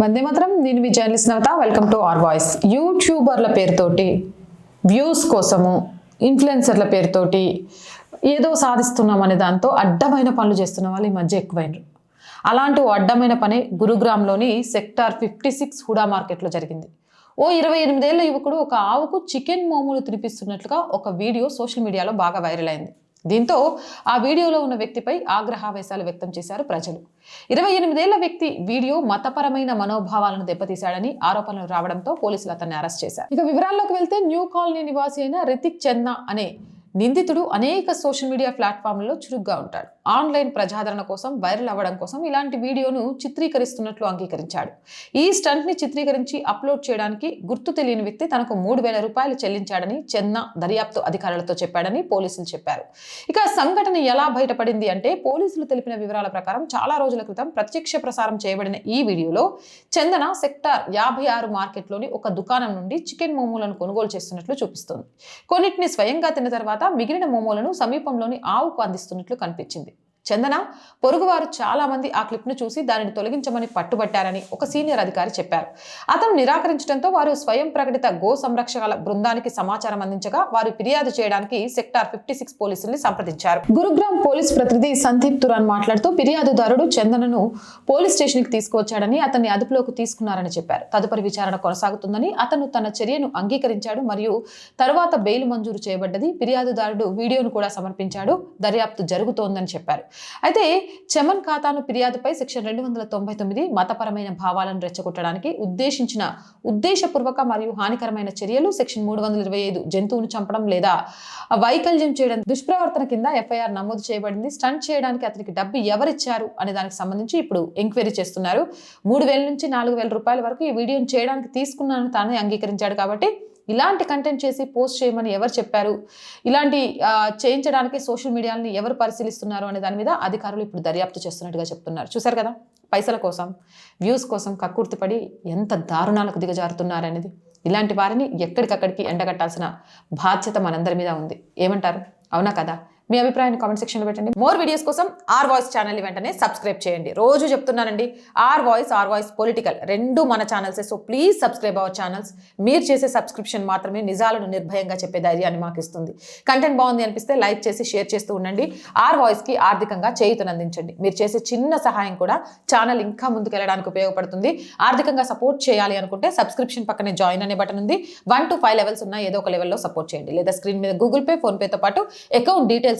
వందే మాత్రం. నేను మీ journalist Navatha. Welcome to R voice యూట్యూబర్ల పేరుతోటి వ్యూస్ కోసము ఇన్ఫ్లుయెన్సర్ల పేరుతోటి ఏదో సాధిస్తున్నాం అనే దాంతో అడ్డమైన పనులు చేస్తున్న వాళ్ళు ఈ మధ్య ఎక్కువైనరు. అలాంటి ఓ అడ్డమైన పని గురుగ్రామ్లోని సెక్టార్ ఫిఫ్టీ సిక్స్ హుడా మార్కెట్లో జరిగింది. ఓ ఇరవై ఎనిమిదేళ్ళ యువకుడు ఒక ఆవుకు చికెన్ మోములు తినిపిస్తున్నట్లుగా ఒక వీడియో సోషల్ మీడియాలో బాగా వైరల్ అయింది. దీంతో ఆ వీడియోలో ఉన్న వ్యక్తిపై ఆగ్రహావేశాలు వ్యక్తం చేశారు ప్రజలు. ఇరవై ఎనిమిదేళ్ళ వ్యక్తి వీడియో మతపరమైన మనోభావాలను దెబ్బతీశాడని ఆరోపణలు రావడంతో పోలీసులు అతన్ని అరెస్ట్ చేశారు. ఇక వివరాల్లోకి వెళ్తే న్యూ కాలనీ నివాసి అయిన రితిక్ చందా అనే నిందితుడు అనేక సోషల్ మీడియా ప్లాట్ఫామ్లలో చురుగ్గా ఉంటాడు. ఆన్లైన్ ప్రజాదరణ కోసం వైరల్ అవ్వడం కోసం ఇలాంటి వీడియోను చిత్రీకరిస్తున్నట్లు అంగీకరించాడు. ఈ స్టంట్ని చిత్రీకరించి అప్లోడ్ చేయడానికి గుర్తు తెలియని వ్యక్తి తనకు మూడు వేల రూపాయలు చెల్లించాడని చెన్న దర్యాప్తు అధికారులతో చెప్పాడని పోలీసులు చెప్పారు. ఇక సంఘటన ఎలా బయటపడింది అంటే పోలీసులు తెలిపిన వివరాల ప్రకారం చాలా రోజుల క్రితం ప్రత్యక్ష ప్రసారం చేయబడిన ఈ వీడియోలో చందన సెక్టార్ యాభై ఆరు మార్కెట్లోని ఒక దుకాణం నుండి చికెన్ మోమోలను కొనుగోలు చేస్తున్నట్లు చూపిస్తోంది. కొన్నిటిని స్వయంగా తిన్న తర్వాత మిగిలిన మోమోలను సమీపంలోని ఆవుకు అందిస్తున్నట్లు కనిపించింది. చందన పొరుగువారు చాలా మంది ఆ క్లిప్ను చూసి దానిని తొలగించమని పట్టుబట్టారని ఒక సీనియర్ అధికారి చెప్పారు. అతను నిరాకరించడంతో వారు స్వయం ప్రకటిత గో సంరక్షకాల బృందానికి సమాచారం అందించగా వారు ఫిర్యాదు చేయడానికి సెక్టార్ ఫిఫ్టీ సిక్స్ పోలీసుల్ని సంప్రదించారు. గురుగ్రామ్ పోలీస్ ప్రతినిధి సందీప్ తురాన్ మాట్లాడుతూ ఫిర్యాదుదారుడు చందనను పోలీస్ స్టేషన్కి తీసుకువచ్చాడని అతన్ని అదుపులోకి తీసుకున్నారని చెప్పారు. తదుపరి విచారణ కొనసాగుతుందని అతను తన చర్యను అంగీకరించాడు మరియు తరువాత బెయిల్ మంజూరు చేయబడ్డది. ఫిర్యాదుదారుడు వీడియోను కూడా సమర్పించాడు. దర్యాప్తు జరుగుతోందని చెప్పారు. అయితే చమన్ ఖాతాను ఫిర్యాదుపై సెక్షన్ రెండు వందల తొంభై తొమ్మిది మతపరమైన భావాలను రెచ్చగొట్టడానికి ఉద్దేశించిన ఉద్దేశపూర్వక మరియు హానికరమైన చర్యలు సెక్షన్ మూడు వందల ఇరవై ఐదు జంతువును చంపడం లేదా వైకల్యం చేయడం దుష్ప్రవర్తన కింద ఎఫ్ఐఆర్ నమోదు చేయబడింది. స్టంట్ చేయడానికి అతనికి డబ్బు ఎవరిచ్చారు అనే దానికి సంబంధించి ఇప్పుడు ఎంక్వైరీ చేస్తున్నారు. మూడు వేల నుంచి నాలుగు వేల రూపాయల వరకు ఈ వీడియోని చేయడానికి తీసుకున్నాను తానే అంగీకరించాడు కాబట్టి ఇలాంటి కంటెంట్ చేసి పోస్ట్ చేయమని ఎవరు చెప్పారు? ఇలాంటి చేయించడానికి సోషల్ మీడియాని ఎవరు పరిశీలిస్తున్నారు అనే దాని మీద అధికారులు ఇప్పుడు దర్యాప్తు చేస్తున్నట్టుగా చెప్తున్నారు. చూశారు కదా? పైసల కోసం వ్యూస్ కోసం కక్కుర్తిపడి ఎంత దారుణాలకు దిగజారుతున్నారనేది ఇలాంటి వారిని ఎక్కడికక్కడికి ఎండగట్టాల్సిన బాధ్యత మనందరి మీద ఉంది. ఏమంటారు? అవునా కదా? మీ అభిప్రాయాన్ని కామెంట్ సెక్షన్లో పెట్టండి. మోర్ వీడియోస్ కోసం ఆర్ వాయిస్ ఛానల్ వెంటనే సబ్స్క్రైబ్ చేయండి. రోజు చెప్తున్నానండి R voice R voice political రెండు మన ఛానల్సే so please subscribe our channels మీరు చేసే సబ్స్క్రిప్షన్ మాత్రమే నిజాలను నిర్భయంగా చెప్పే ధైర్యాన్ని మాకు ఇస్తుంది. కంటెంట్ బాగుంది అనిపిస్తే లైక్ చేసి షేర్ చేస్తూ ఉండండి. ఆర్ వాయిస్కి ఆర్థికంగా చేయుతనందించండి మీరు చేసే చిన్న సహాయం కూడా ఛానల్ ఇంకా ముందుకెళ్ళడానికి ఉపయోగపడుతుంది. ఆర్థికంగా సపోర్ట్ చేయాలి అనుకుంటే సబ్స్క్రిప్షన్ పక్కనే జాయిన్ అనే బటన్ ఉంది. వన్ టు ఫైవ్ లెవెల్స్ ఉన్న ఏదో ఒక లెవెల్లో సపోర్ట్ చేయండి. లేదా స్క్రీన్ మీద గూగుల్ పే ఫోన్పేతో పాటు అకౌంట్ డీటెయిల్స్